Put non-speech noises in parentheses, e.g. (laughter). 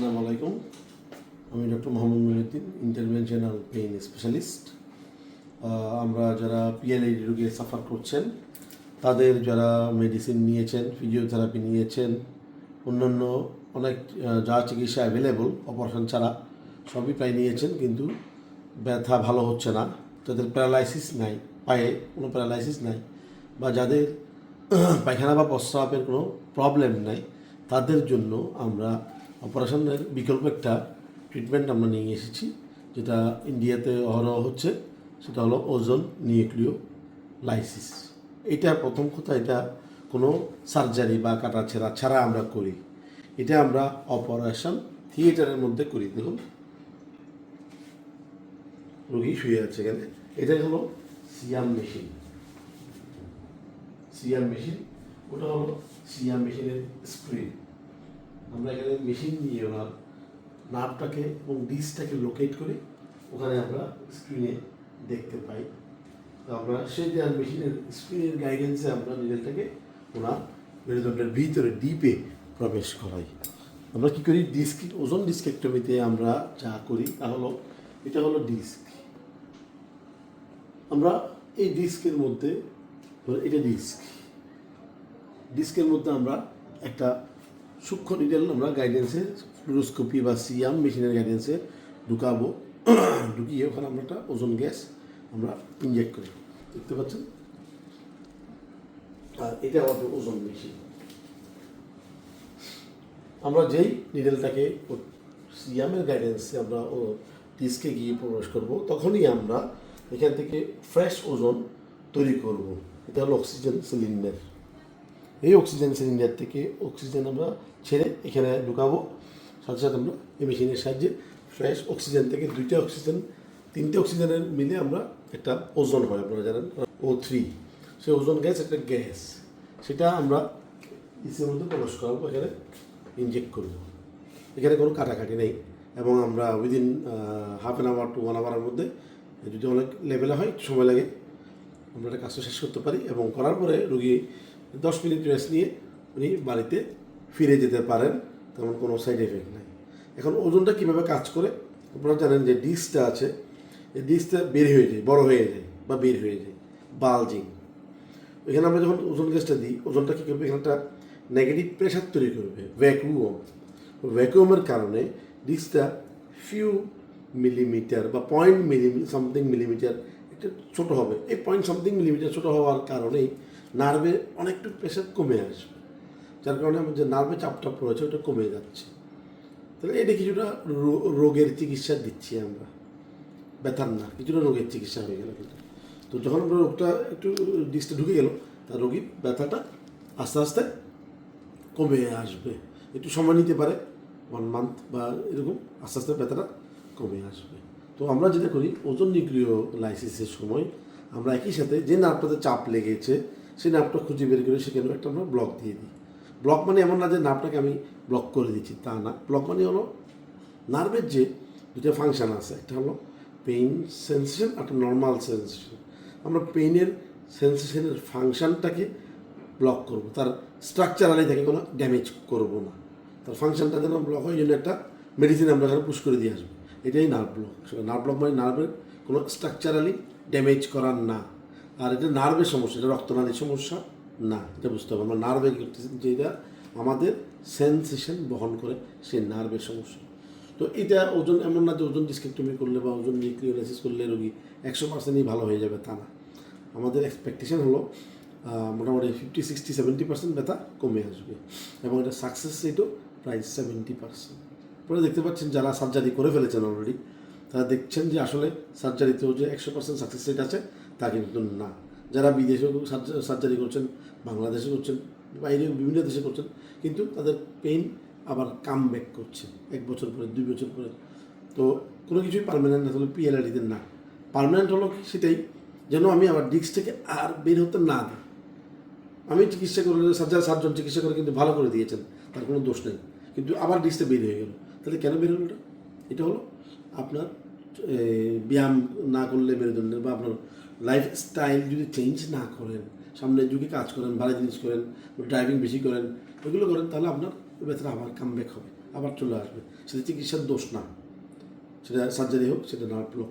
আসসালামু আলাইকুম। আমি doctor Mohammad Mohiuddin interventional pain specialist আমরা যারা পিএলআইডি রোগে সাফার করছেন, তাদের যারা মেডিসিন নিয়েছেন ফিজিওথেরাপি নিয়েছেন, অন্যান্য অনেক যা চিকিৎসা অ্যাভেলেবল অপারেশন ছাড়া সবই প্রায় নিয়েছেন, কিন্তু ব্যথা ভালো হচ্ছে না। যাদের প্যারালাইসিস নাই, পায়ে কোনো প্যারালাইসিস নাই, বা যাদের (clears throat) পায়খানা বা প্রস্রাবের কোনো প্রবলেম নাই, তাদের জন্য আমরা অপারেশনের বিকল্প একটা ট্রিটমেন্ট আমরা নিয়ে এসেছি, যেটা ইন্ডিয়াতে অহরহ হচ্ছে, সেটা হলো ওজন নিউক্লিও লাইসিস এটা প্রথম কথা, এটা কোনো সার্জারি বা কাটা ছেঁড়া ছাড়া আমরা করি। এটা আমরা অপারেশন থিয়েটারের মধ্যে করি। দেখুন, রোগী শুয়ে আছে এখানে। এটা হলো সিয়াম মেশিন। সিয়াম মেশিন, ওটা হলো সিয়াম মেশিনের স্ক্রিন আমরা এখানে মেশিন নিয়ে ওনার নার্ভটাকে এবং ডিসটাকে লোকেট করে ওখানে আমরা স্ক্রিনে দেখতে পাই। তো আমরা সেই যে মেশিনের স্ক্রিনের গাইডেন্সে আমরা নিজেরটাকে ওনার মেরুদণ্ডের ভিতরে ডিপে প্রবেশ করাই। আমরা কি করি? ডিস্ক ওজন ডিস্কেক্টমিতে আমরা যা করি তা হলো, এটা হলো ডিস্ক আমরা এই ডিস্কের মধ্যে এটা ডিস্ক ডিস্কের মধ্যে আমরা একটা সূক্ষ্ম নিডেল আমরা গাইডেন্সে ফ্লুরোস্কোপি বা সিয়াম মেশিনের গাইডেন্সে ঢুকাবো। ঢুকিয়ে ওখানে আমরা একটা ওজন গ্যাস আমরা ইনজেক্ট করি দেখতে পাচ্ছেন? আর এটা আমাদের ওজন মেশিন আমরা যেই নিডেলটাকে সিয়ামের গাইডেন্সে আমরা ও ডিস্কে গিয়ে প্রবেশ করব, তখনই আমরা এখান থেকে ফ্রেশ ওজন তৈরি করব। এটা হলো অক্সিজেন সিলিন্ডার এই অক্সিজেন সিলিন্ডার থেকে অক্সিজেন আমরা ছেড়ে এখানে ঢুকাবো। সাথে সাথে আমরা এই মেশিনের সাহায্যে ফ্রেশ অক্সিজেন থেকে দুইটা অক্সিজেন, তিনটে অক্সিজেনের মিলে আমরা একটা ওজন হয়, আপনারা জানেন ও থ্রি সেই ওজন গ্যাস একটা গ্যাস। সেটা আমরা ইসের মধ্যে প্রবেশ করাবো, এখানে ইনজেক্ট করব এখানে কোনো কাটাকাটি নেই এবং আমরা within half an hour to one আওয়ারের মধ্যে যদি অনেক লেভেলে হয়, সময় লাগে আমরা এটা কাজটা শেষ করতে পারি এবং করার পরে রুগী দশ মিনিট রেস্ট নিয়ে উনি বাড়িতে ফিরে যেতে পারেন, তেমন কোনো সাইড এফেক্ট নাই। এখন ওজনটা কীভাবে কাজ করে আপনারা জানেন যে ডিস্কটা আছে, এই ডিস্কটা বের হয়ে যায়, বড় হয়ে যায় বা বের হয়ে যায় বালজিং এখানে আমরা যখন ওজন গ্যাসটা দিই, ওজনটা কী করবে? এখানে একটা নেগেটিভ প্রেশার তৈরি করবে ভ্যাকুয়াম ভ্যাকুয়ামের কারণে ডিস্কটা ফিউ মিলিমিটার বা পয়েন্ট মিলিমি সামথিং মিলিমিটার একটু ছোটো হবে। এই পয়েন্ট সামথিং মিলিমিটার ছোটো হওয়ার কারণেই নার্ভে অনেকটু প্রেশার কমে আসবে। যার কারণে যে নার্ভে চাপটা পড়েছে ওটা কমে যাচ্ছে। তাহলে এটা কিছুটা রোগের চিকিৎসা দিচ্ছি আমরা। ব্যথার না, কিছুটা রোগের চিকিৎসা হয়ে গেল কিন্তু। তো যখন আমরা রোগটা একটু ডিসটা ঢুকে গেল, তার রোগীর ব্যথাটা আস্তে আস্তে কমে আসবে। একটু সময় নিতে পারে ওয়ান মান্থ বা এরকম আস্তে আস্তে ব্যথাটা কমে আসবে। তো আমরা যেটা করি, ওজন নিউক্লিয় লাইসিসের সময় আমরা একই সাথে যে নার্ভটাতে চাপ লেগেছে সেই নার্ভটা খুঁজে বের করে সেখানে একটা আমরা ব্লক দিয়ে দিই। ব্লক মানে এমন না যে নার্ভটাকে আমি ব্লক করে দিচ্ছি, তা না। ব্লক মানে হলো নার্ভের যে দুটো ফাংশান আছে, একটা হলো পেইন সেন্সেশন একটা নর্মাল সেন্সেশন আমরা পেইনের সেন্সেশনের ফাংশানটাকে ব্লক করব, তার স্ট্রাকচারালি তাকে কোনো ড্যামেজ করব না। তার ফাংশানটা যেন ব্লক হয় জন্য একটা মেডিসিন আমরা পুশ করে দিয়ে আসব। এটাই নার্ভ ব্লক নার্ভ ব্লক মানে নার্ভের কোনো স্ট্রাকচারালি ড্যামেজ করার না। আর এটা নার্ভের সমস্যা, এটা রক্তনালীর সমস্যা না, এটা বুঝতে হবে। আমরা নার্ভে যেটা আমাদের সেন্সেশন বহন করে সেই নার্ভের সমস্যা। তো এটা ওজন এমন না যে ওজন ডিসকেক্টমি করলে বা ওজন নিউক্লিওলাইসিস করলে রোগী একশো পার্সেন্টই ভালো হয়ে যাবে, তা না। আমাদের এক্সপেকটেশন হলো মোটামুটি ফিফটি সিক্সটি সেভেন্টি পার্সেন্ট ব্যথা কমে আসবে। এবং এটা সাকসেস রেটও প্রায় সেভেন্টি পার্সেন্ট পরে দেখতে পাচ্ছেন যারা সার্জারি করে ফেলেছেন অলরেডি তারা দেখছেন যে আসলে সার্জারিতেও যে একশো পার্সেন্ট সাকসেস রেট আছে, তা কিন্তু না। যারা বিদেশেও সার্জারি করছেন, বাংলাদেশে করছেন বাইরেও বিভিন্ন দেশে করছেন, কিন্তু তাদের পেইন আবার কাম ব্যাক করছে, এক বছর পরে, দুই বছর পরে। তো কোনো কিছুই পারমানেন্ট না আসলে পিএলআইডিতে না। পারমানেন্ট হলো সেটাই, যেন আমি আমার ডিস্ক থেকে আর বের হতে না দিই। আমি চিকিৎসা করলে সার্জার সাতজন চিকিৎসা করে কিন্তু ভালো করে দিয়েছেন, তার কোনো দোষ নেই। কিন্তু আবার ডিস্কটা বের হয়ে গেল। তাহলে কেন বের হলো এটা? এটা হলো আপনার ব্যায়াম না করলে মেরুদণ্ডের বা আপনার লাইফ স্টাইল যদি চেঞ্জ না করেন, সামনের যুগে কাজ করেন, ভালো জিনিস করেন ড্রাইভিং বেশি করেন, ওইগুলো করেন, তাহলে আপনার ব্যথাটা আবার কাম ব্যাক হবে, আবার চলে আসবে। সেটা চিকিৎসার দোষ না। সেটা সার্জারি হোক, সেটা নার্ভ হোক